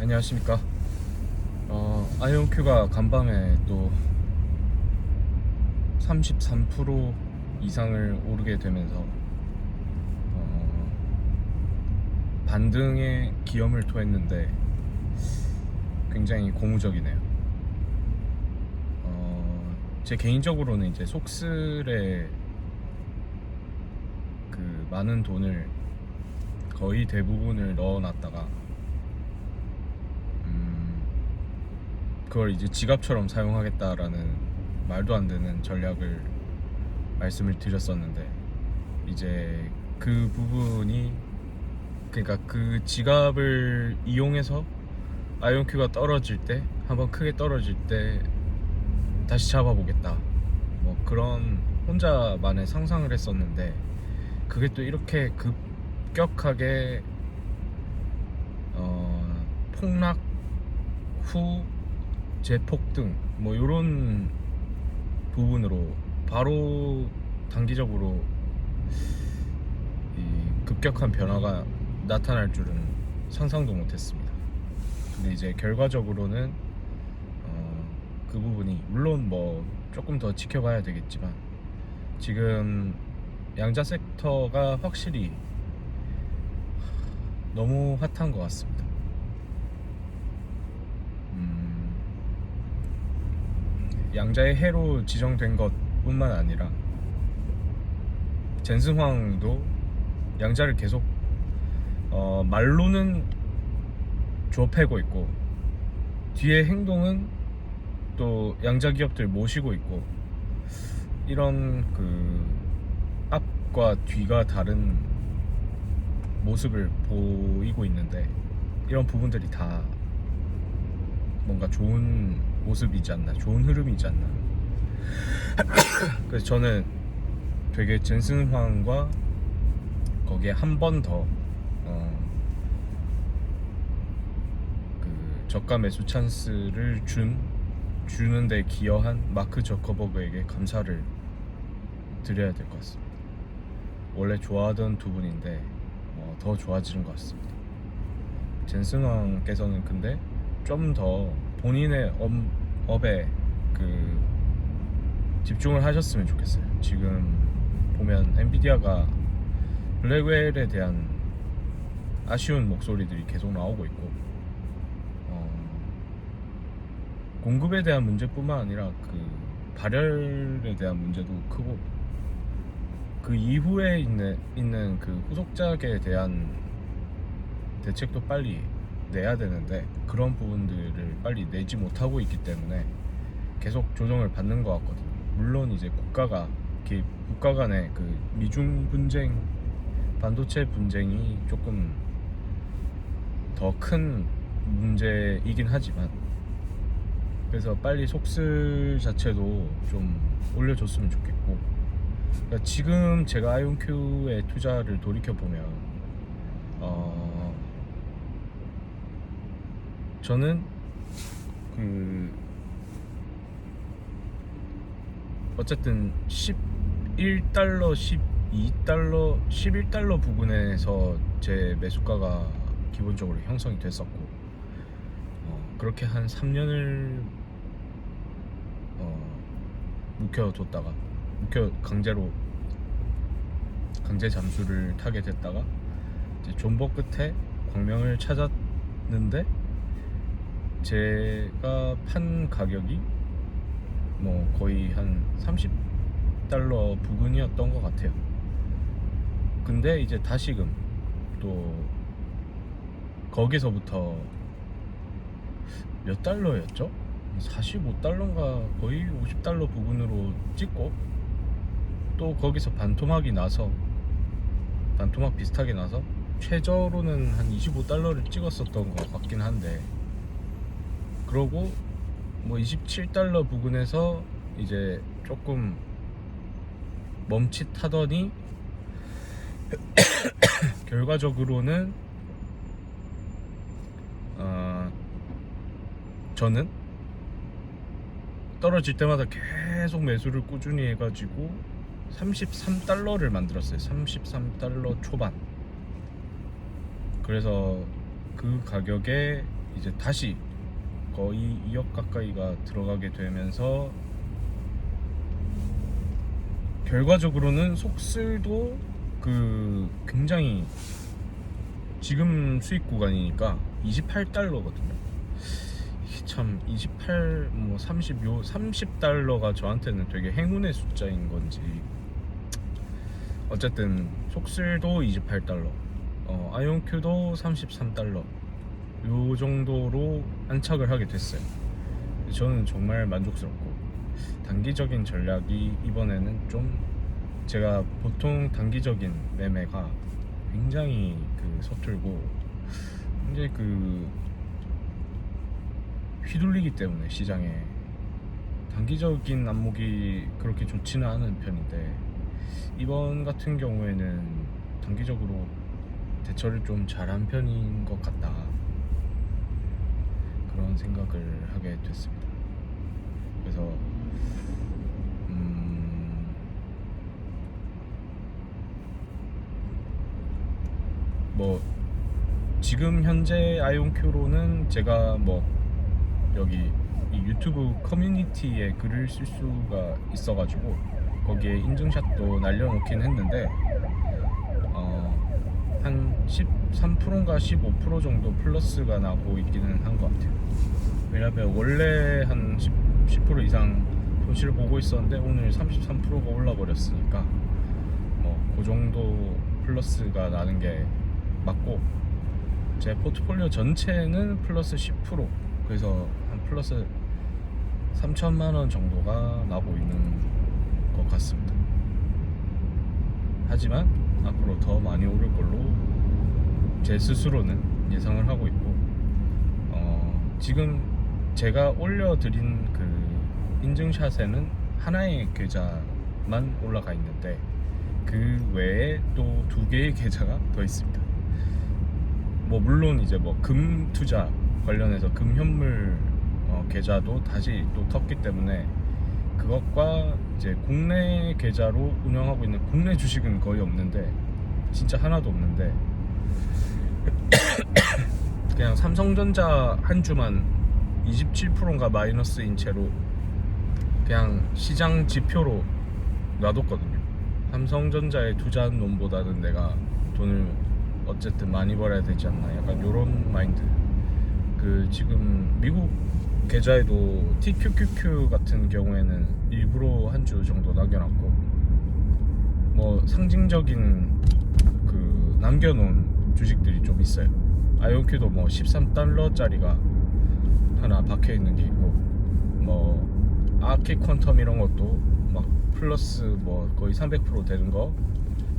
안녕하십니까. 어, 아이온큐가 간밤에 또 33% 이상을 오르게 되면서 어, 반등의 기염을 토했는데 굉장히 고무적이네요. 어, 제 개인적으로는 이제 속슬에 그 많은 돈을 거의 대부분을 넣어놨다가 음, 그걸 이제 지갑처럼 사용하겠다라는 말도 안 되는 전략을 말씀을 드렸었는데 이제 그 부분이 그러니까 그 지갑을 이용해서 아이온큐가 떨어질 때 한번 크게 떨어질 때 다시 잡아보겠다. 뭐 그런 혼자만의 상상을 했었는데 그게 또 이렇게 급격하게 어, 폭락 후 재폭등 뭐 이런 부분으로 바로 단기적으로 이 급격한 변화가 나타날 줄은 상상도 못했습니다. 근데 이제 결과적으로는 어, 그 부분이 물론 뭐 조금 더 지켜봐야 되겠지만 지금 양자 섹터가 확실히 너무 핫한 것 같습니다. 음, 양자의 해로 지정된 것뿐만 아니라 젠승황도 양자를 계속 어, 말로는 좁혀고 있고 뒤에 행동은 또 양자 기업들 모시고 있고 이런 그 앞과 뒤가 다른 모습을 보이고 있는데 이런 부분들이 다 뭔가 좋은 모습이지 않나 좋은 흐름이지 않나 그래서 저는 되게 젠슨 황과 거기에 한 번더 어, 그 저가 매수 찬스를 준 주는데 기여한 마크 저커버그에게 감사를 드려야 될 것 같습니다. 원래 좋아하던 두 분인데 어, 더 좋아지는 것 같습니다. 젠슨 왕께서는 근데 좀더 본인의 업, 업에 그 집중을 하셨으면 좋겠어요. 지금 보면 엔비디아가 블랙웰에 대한 아쉬운 목소리들이 계속 나오고 있고 어, 공급에 대한 문제뿐만 아니라 그 발열에 대한 문제도 크고 그 이후에 있는 있는 그 후속작에 대한 대책도 빨리 내야 되는데 그런 부분들을 빨리 내지 못하고 있기 때문에 계속 조정을 받는 것 같거든요. 물론 이제 국가가 국가 간의 그 미중 분쟁, 반도체 분쟁이 조금 더 큰 문제이긴 하지만 그래서 빨리 속슬 자체도 좀 올려줬으면 좋겠고 그러니까 지금 제가 아이온큐에 투자를 돌이켜 보면 어 저는 그 어쨌든 11달러, 12달러, 11달러 부근에서 제 매수가가 기본적으로 형성이 됐었고 어, 그렇게 한 3년을 어, 묵혀뒀다가 묵혀 강제로 강제 잠수를 타게 됐다가 이제 존버 끝에 광명을 찾았는데 제가 판 가격이 뭐 거의 한 30달러 부근이었던 것 같아요. 근데 이제 다시금 또 거기서부터 몇 달러였죠? 45달러인가 거의 50달러 부근으로 찍고 또 거기서 반토막이 나서 반토막 비슷하게 나서 최저로는 한 25달러를 찍었었던 것 같긴 한데 그러고 뭐 27달러 부근에서 이제 조금 멈칫하더니 결과적으로는 어, 저는 떨어질 때마다 계속 매수를 꾸준히 해가지고 33달러를 만들었어요. 33달러 초반. 그래서 그 가격에 이제 다시 거의 2억 가까이가 들어가게 되면서 결과적으로는 속슬도 그 굉장히 지금 수익 구간이니까 28달러거든요. 참 28, 뭐 30, 요 30달러가 저한테는 되게 행운의 숫자인 건지 어쨌든 속슬도 28달러, 어, 아이온큐도 33달러 요 정도로 안착을 하게 됐어요. 저는 정말 만족스럽고 단기적인 전략이 이번에는 좀 제가 보통 단기적인 매매가 굉장히 그 서툴고 이제 그 휘둘리기 때문에 시장에 단기적인 안목이 그렇게 좋지는 않은 편인데 이번 같은 경우에는 단기적으로 대처를 좀 잘한 편인 것 같다 그런 생각을 하게 됐습니다. 그래서 음, 뭐 지금 현재 아이온큐로는 제가 뭐 여기 이 유튜브 커뮤니티에 글을 쓸 수가 있어가지고 거기에 인증샷도 날려놓긴 했는데 어, 한 13%인가 15% 정도 플러스가 나고 있기는 한 것 같아요. 왜냐면 원래 한 10, 10% 이상 손실을 보고 있었는데 오늘 33%가 올라 버렸으니까 뭐 그 정도 플러스가 나는 게 맞고 제 포트폴리오 전체는 플러스 10% 그래서 한 플러스 3천만 원 정도가 나고 있는 것 같습니다. 하지만 앞으로 더 많이 오를 걸로 제 스스로는 예상을 하고 있고 어, 지금 제가 올려드린 그 인증샷에는 하나의 계좌만 올라가 있는데 그 외에 또 두 개의 계좌가 더 있습니다. 뭐 물론 이제 뭐 금 투자 관련해서 금 현물 어, 계좌도 다시 또 텄기 때문에 그것과 이제 국내 계좌로 운영하고 있는 국내 주식은 거의 없는데 진짜 하나도 없는데 그냥 삼성전자 한 주만 27%인가 마이너스인 채로 그냥 시장 지표로 놔뒀거든요. 삼성전자에 투자한 놈보다는 내가 돈을 어쨌든 많이 벌어야 되지 않나 약간 요런 마인드. 그 지금 미국 계좌에도 TQQQ 같은 경우에는 일부러 한 주 정도 남겨놨고 뭐 상징적인 그 남겨놓은 주식들이 좀 있어요. 아이온큐도 뭐 13달러짜리가 하나 박혀 있는 게 있고 뭐 아키 퀀텀 이런 것도 막 플러스 뭐 거의 300% 되는 거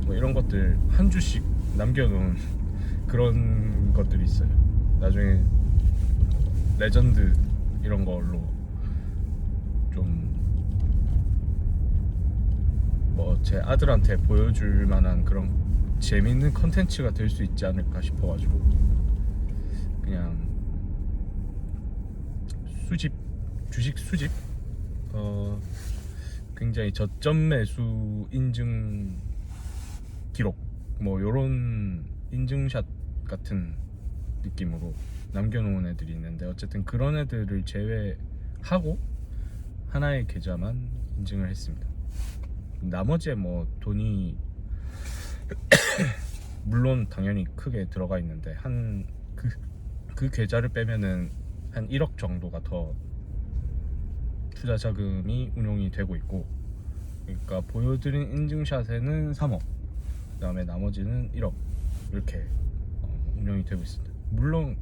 뭐 이런 것들 한 주씩 남겨놓은 그런 것들이 있어요. 나중에 레전드 이런 걸로 좀 뭐 제 아들한테 보여줄 만한 그런 재밌는 컨텐츠가 될 수 있지 않을까 싶어가지고 그냥 수집 주식 수집? 어 굉장히 저점 매수 인증 기록 뭐 요런 인증샷 같은 느낌으로 남겨놓은 애들이 있는데 어쨌든 그런 애들을 제외하고 하나의 계좌만 인증을 했습니다. 나머지에 뭐 돈이 물론 당연히 크게 들어가 있는데 한그그 계좌를 빼면은 한 1억 정도가 더 투자 자금이 운용이 되고 있고 그러니까 보여드린 인증샷에는 3억 그다음에 나머지는 1억 이렇게 어, 운영이 되고 있습니다. 물론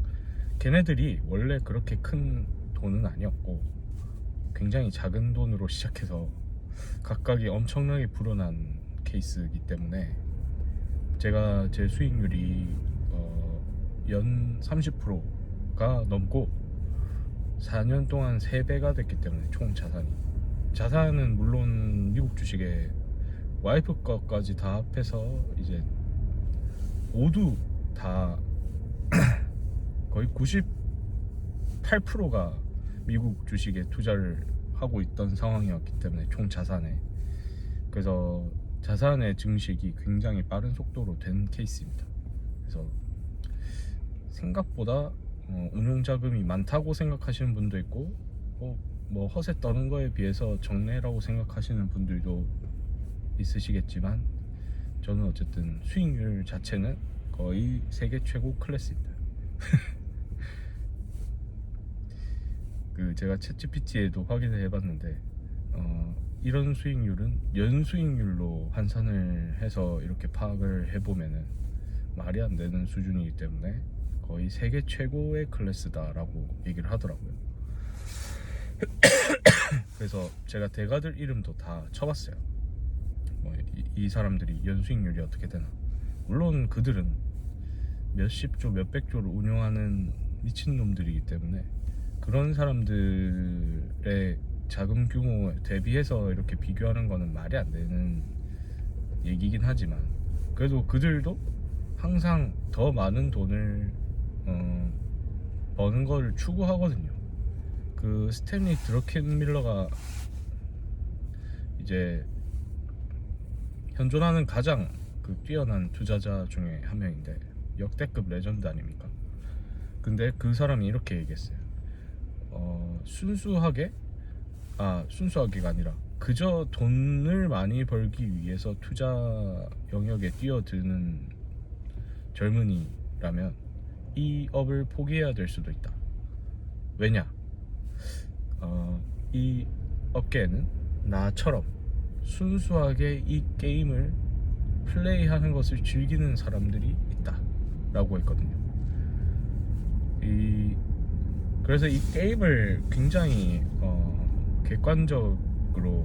걔네들이 원래 그렇게 큰 돈은 아니었고 굉장히 작은 돈으로 시작해서 각각이 엄청나게 불어난 케이스이기 때문에 제가 제 수익률이 어, 연 30%가 넘고 4년 동안 3배가 됐기 때문에 총 자산이. 자산은 물론 미국 주식에 와이프 것까지 다 합해서 이제 모두 다 거의 98%가 미국 주식에 투자를 하고 있던 상황이었기 때문에 총 자산에 그래서 자산의 증식이 굉장히 빠른 속도로 된 케이스입니다. 그래서 생각보다 어, 운용 자금이 많다고 생각하시는 분도 있고 어, 뭐 허세 떠는 거에 비해서 정례라고 생각하시는 분들도 있으시겠지만 저는 어쨌든 수익률 자체는 거의 세계 최고 클래스입니다. 그 제가 챗GPT에도 확인을 해봤는데 어, 이런 수익률은 연 수익률로 환산을 해서 이렇게 파악을 해보면은 말이 안 되는 수준이기 때문에 거의 세계 최고의 클래스다라고 얘기를 하더라고요. 그래서 제가 대가들 이름도 다 쳐봤어요. 뭐이 사람들이 연수익률이 어떻게 되나. 물론 그들은 몇십 조, 몇백 조를 운용하는 미친 놈들이기 때문에 그런 사람들의 자금 규모 대비해서 이렇게 비교하는 거는 말이 안 되는 얘기긴 하지만 그래도 그들도 항상 더 많은 돈을 어, 버는 거를 추구하거든요. 그 스탠리 드러켄 밀러가 이제 현존하는 가장 그 뛰어난 투자자 중에 한 명인데 역대급 레전드 아닙니까? 근데 그 사람이 이렇게 얘기했어요. 어, 순수하게 아 순수하게가 아니라 그저 돈을 많이 벌기 위해서 투자 영역에 뛰어드는 젊은이라면 이 업을 포기해야 될 수도 있다. 왜냐? 어, 이 업계에는 나처럼 순수하게 이 게임을 플레이하는 것을 즐기는 사람들이 있다라고 했거든요. 이 그래서 이 게임을 굉장히 어, 객관적으로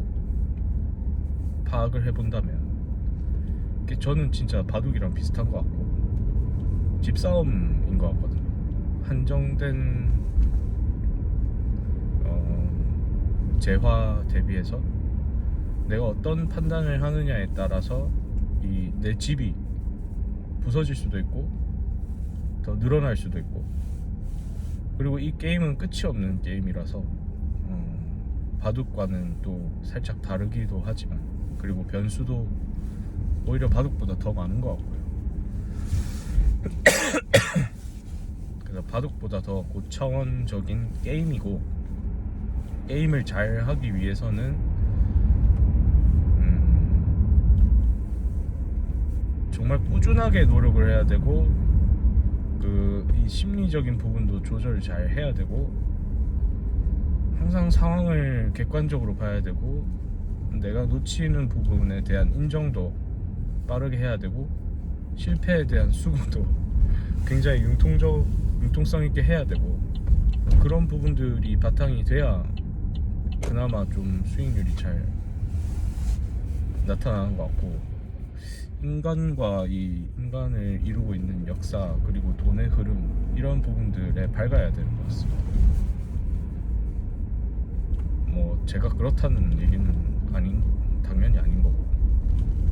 파악을 해본다면 저는 진짜 바둑이랑 비슷한 것 같고 집싸움인 것 같거든요. 한정된 어, 재화 대비해서 내가 어떤 판단을 하느냐에 따라서 이 내 집이 부서질 수도 있고 더 늘어날 수도 있고 그리고 이 게임은 끝이 없는 게임이라서 어, 바둑과는 또 살짝 다르기도 하지만 그리고 변수도 오히려 바둑보다 더 많은 것 같고요. 그래서 바둑보다 더 고차원적인 게임이고 게임을 잘 하기 위해서는 음, 정말 꾸준하게 노력을 해야 되고 그 이 심리적인 부분도 조절을 잘 해야 되고 항상 상황을 객관적으로 봐야 되고 내가 놓치는 부분에 대한 인정도 빠르게 해야 되고 실패에 대한 수긍도 굉장히 융통적 융통성 있게 해야 되고 그런 부분들이 바탕이 돼야 그나마 좀 수익률이 잘 나타나는 것 같고 인간과 이 인간을 이루고 있는 역사 그리고 돈의 흐름 이런 부분들에 밝아야 되는 것 같습니다. 뭐 제가 그렇다는 얘기는 아닌 당연히 아닌 거고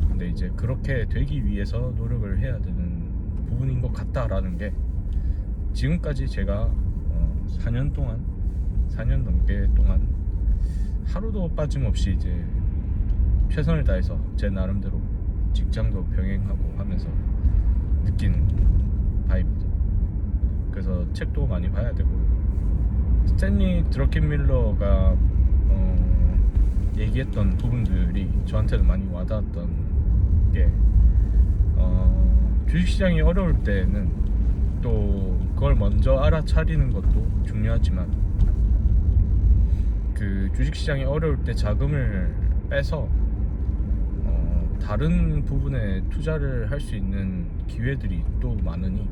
근데 이제 그렇게 되기 위해서 노력을 해야 되는 부분인 것 같다라는 게 지금까지 제가 어, 4년 동안 4년 넘게 동안 하루도 빠짐없이 이제 최선을 다해서 제 나름대로 직장도 병행하고 하면서 느낀 바입니다. 그래서 책도 많이 봐야 되고 스탠리 드러켄 밀러가 어, 얘기했던 부분들이 저한테는 많이 와닿았던 게 어, 주식시장이 어려울 때는 또 그걸 먼저 알아차리는 것도 중요하지만 그 주식시장이 어려울 때 자금을 빼서 어, 다른 부분에 투자를 할 수 있는 기회들이 또 많으니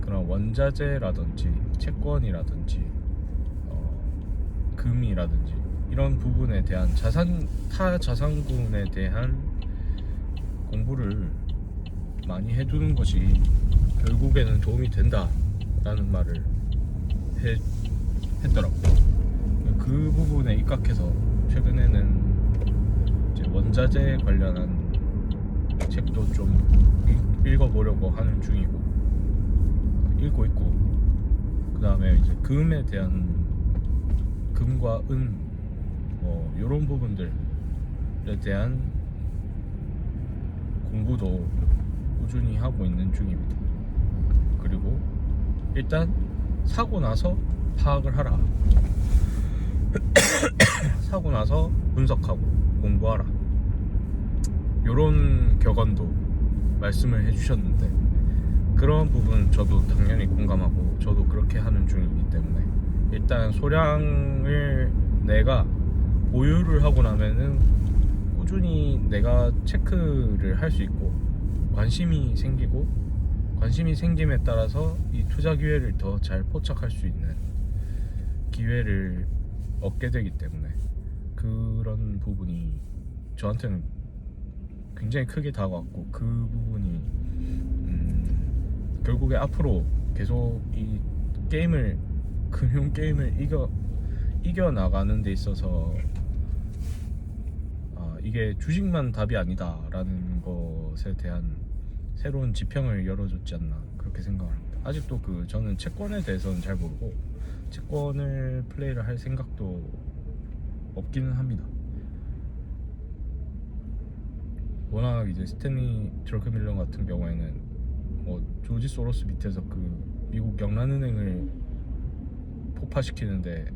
그런 원자재라든지 채권이라든지 어, 금이라든지 이런 부분에 대한 자산 타 자산군에 대한 공부를 많이 해두는 것이 결국에는 도움이 된다라는 말을 해, 했더라고요. 그 부분에 입각해서 최근에는 원자재 관련한 책도 좀 읽- 읽어보려고 하는 중이고 읽고 있고 그 다음에 이제 금에 대한 금과 은뭐 이런 부분들에 대한 공부도 꾸준히 하고 있는 중입니다. 그리고 일단 사고 나서 파악을 하라. 사고 나서 분석하고 공부하라. 요런 격언도 말씀을 해주셨는데 그런 부분 저도 당연히 공감하고 저도 그렇게 하는 중이기 때문에 일단 소량을 내가 보유를 하고 나면은 꾸준히 내가 체크를 할 수 있고 관심이 생기고 관심이 생김에 따라서 이 투자 기회를 더 잘 포착할 수 있는 기회를 얻게 되기 때문에 그런 부분이 저한테는 굉장히 크게 다가왔고 그 부분이 음, 결국에 앞으로 계속 이 게임을 금융 게임을 이겨 이겨 나가는 데 있어서 아, 이게 주식만 답이 아니다라는 것에 대한 새로운 지평을 열어줬지 않나 그렇게 생각을 합니다. 아직도 그 저는 채권에 대해서는 잘 모르고 채권을 플레이를 할 생각도 없기는 합니다. 워낙 이제 스탠리 드러크밀러 같은 경우에는 뭐 조지 소로스 밑에서 그 미국 영란은행을 폭파시키는데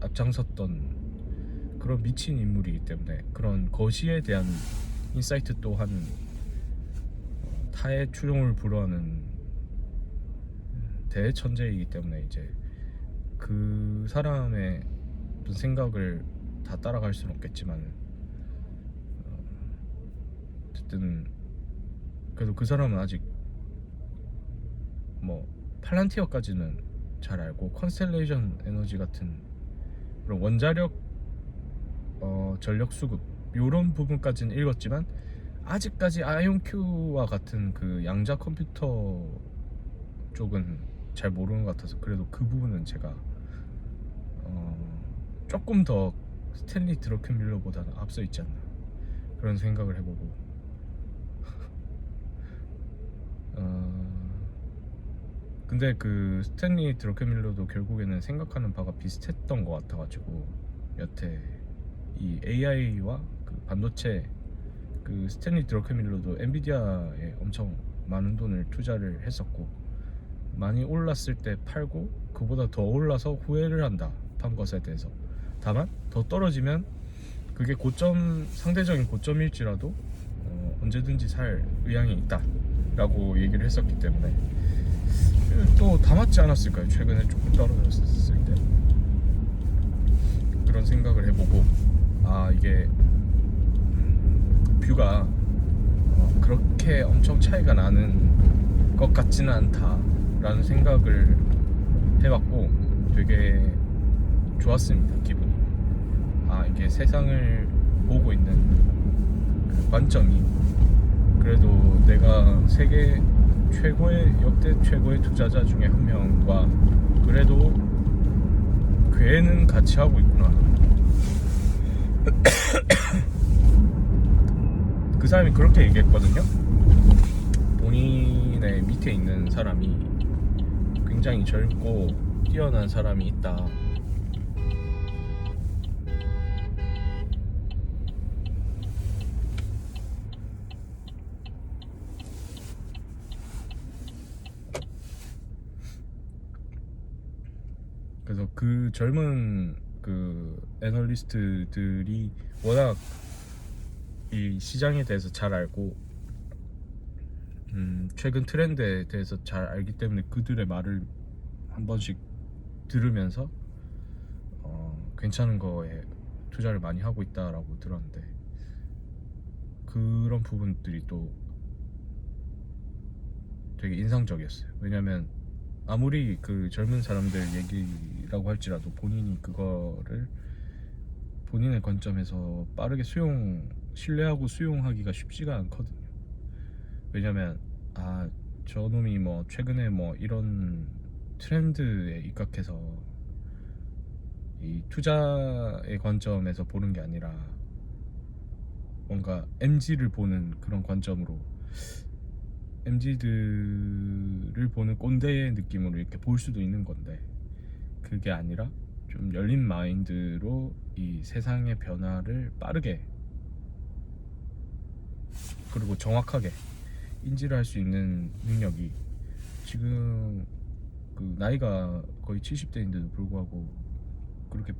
앞장섰던 그런 미친 인물이기 때문에 그런 거시에 대한 인사이트 또한 어, 타의 추종을 불허하는 대천재이기 때문에 이제 그 사람의 생각을 다 따라갈 수는 없겠지만 어, 어쨌든 그래도 그 사람은 아직 뭐 팔란티어까지는 잘 알고 컨스텔레이션 에너지 같은 그런 원자력 어, 전력 수급 요런 부분까지는 읽었지만 아직까지 아이온큐와 같은 그 양자 컴퓨터 쪽은 잘 모르는 것 같아서 그래도 그 부분은 제가 어, 조금 더 스탠리 드러켄밀러보다는 앞서 있지 않나 그런 생각을 해보고 어, 근데 그 스탠리 드러켄밀러도 결국에는 생각하는 바가 비슷했던 것 같아가지고 여태 이 AI와 그 반도체 그 스탠리 드러켄밀러도 엔비디아에 엄청 많은 돈을 투자를 했었고 많이 올랐을 때 팔고 그보다 더 올라서 후회를 한다 판 것에 대해서. 다만 더 떨어지면 그게 고점 상대적인 고점일지라도 어, 언제든지 살 의향이 있다 라고 얘기를 했었기 때문에. 또다 맞지 않았을까요? 최근에 조금 떨어졌을 때. 그런 생각을 해보고 아 이게 뷰가 어, 그렇게 엄청 차이가 나는 것 같지는 않다라는 생각을 해봤고 되게 좋았습니다 기분이. 아 이게 세상을 보고 있는 그 관점이 그래도 내가 세계 최고의 역대 최고의 투자자 중에 한 명과 그래도 괴는 같이 하고 있구나. 그 사람이 그렇게 얘기했거든요. 본인의 밑에 있는 사람이 굉장히 젊고 뛰어난 사람이 있다 그 젊은 그 애널리스트들이 워낙 이 시장에 대해서 잘 알고 음, 최근 트렌드에 대해서 잘 알기 때문에 그들의 말을 한 번씩 들으면서 어, 괜찮은 거에 투자를 많이 하고 있다라고 들었는데 그런 부분들이 또 되게 인상적이었어요. 왜냐면 아무리 그 젊은 사람들 얘기라고 할지라도 본인이 그거를 본인의 관점에서 빠르게 수용 신뢰하고 수용하기가 쉽지가 않거든요. 왜냐면 아 저놈이 뭐 최근에 뭐 이런 트렌드에 입각해서 이 투자의 관점에서 보는 게 아니라 뭔가 MG를 보는 그런 관점으로 MG들을 보는 꼰대의 느낌으로 이렇게 볼 수도 있는 건데 그게 아니라 좀 열린 마인드로 이 세상의 변화를 빠르게 그리고 정확하게 인지를 할 수 있는 능력이 지금 그 나이가 거의 70대인데도 불구하고 그렇게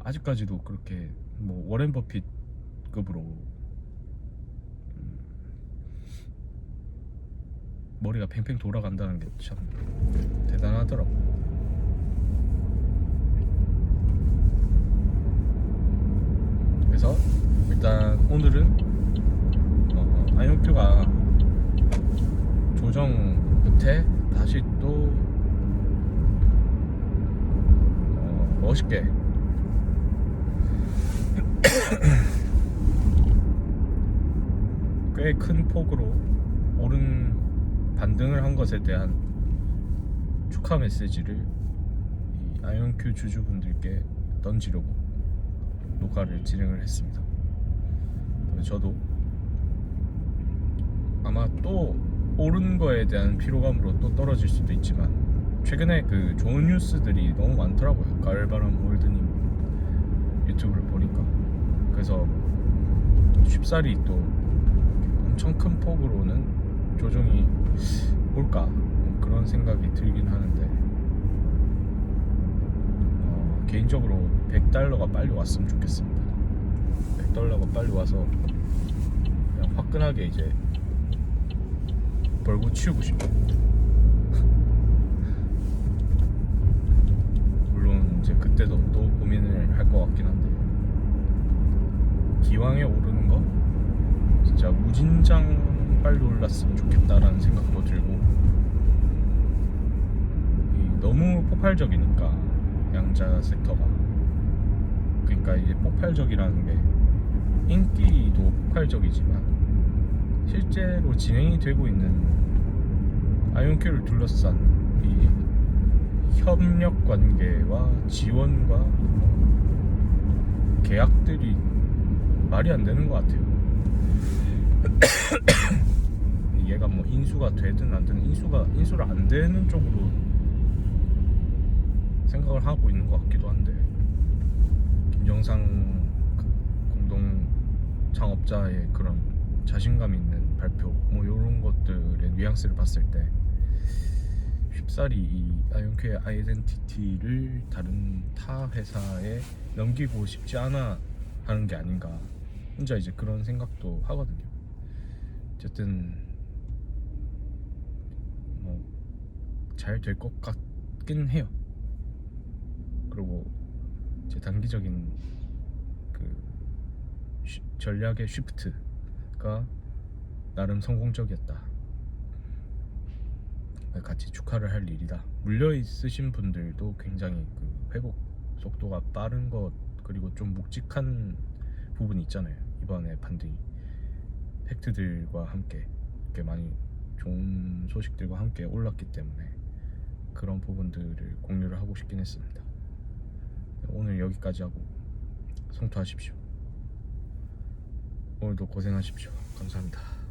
아직까지도 그렇게 뭐 워렌 버핏급으로 음, 머리가 팽팽 돌아간다는 게 참 대단하더라고. 그래서 일단 오늘은 어, 아이오큐가 조정 끝에 다시 또 어, 멋있게 꽤 큰 폭으로 오른 반등을 한 것에 대한 축하 메시지를 이 아이온큐 주주분들께 던지려고 녹화를 진행을 했습니다. 저도 아마 또 오른 거에 대한 피로감으로 또 떨어질 수도 있지만 최근에 그 좋은 뉴스들이 너무 많더라고요. 가을바람 월드님 유튜브를 보니까 그래서 쉽사리 또 엄청 큰 폭으로는 조정이 올까 그런 생각이 들긴 하는데 어, 개인적으로 100달러가 빨리 왔으면 좋겠습니다. 100달러가 빨리 와서 그냥 화끈하게 이제 벌고 치우고 싶어. 물론 이제 그때도 또 고민을 할 것 같긴 한데 기왕에 오르는 거 진짜 무진장 빨리 올랐으면 좋겠다라는 생각도 들고 이 너무 폭발적이니까 양자 섹터가 그러니까 이제 폭발적이라는 게 인기도 폭발적이지만 실제로 진행이 되고 있는 아이온큐를 둘러싼 이 협력 관계와 지원과 계약들이 말이 안 되는 것 같아요. 얘가 뭐 인수가 되든 안 되든 인수가 인수를 안 되는 쪽으로 생각을 하고 있는 것 같기도 한데 김정상 그 공동 창업자의 그런 자신감 있는 발표 뭐 이런 것들의 뉘앙스를 봤을 때 쉽사리 이 아이온큐의 아이덴티티를 다른 타 회사에 넘기고 싶지 않아 하는 게 아닌가 혼자 이제 그런 생각도 하거든요. 어쨌든 뭐 잘 될 것 같긴 해요. 그리고 제 단기적인 그 쉬- 전략의 쉬프트가 나름 성공적이었다. 같이 축하를 할 일이다. 물려 있으신 분들도 굉장히 그 회복 속도가 빠른 것 그리고 좀 묵직한 부분이 있잖아요. 이번에 반등이 팩트들과 함께 이렇게 많이 좋은 소식들과 함께 올랐기 때문에 그런 부분들을 공유를 하고 싶긴 했습니다. 오늘 여기까지 하고 성투하십시오. 오늘도 고생하십시오. 감사합니다.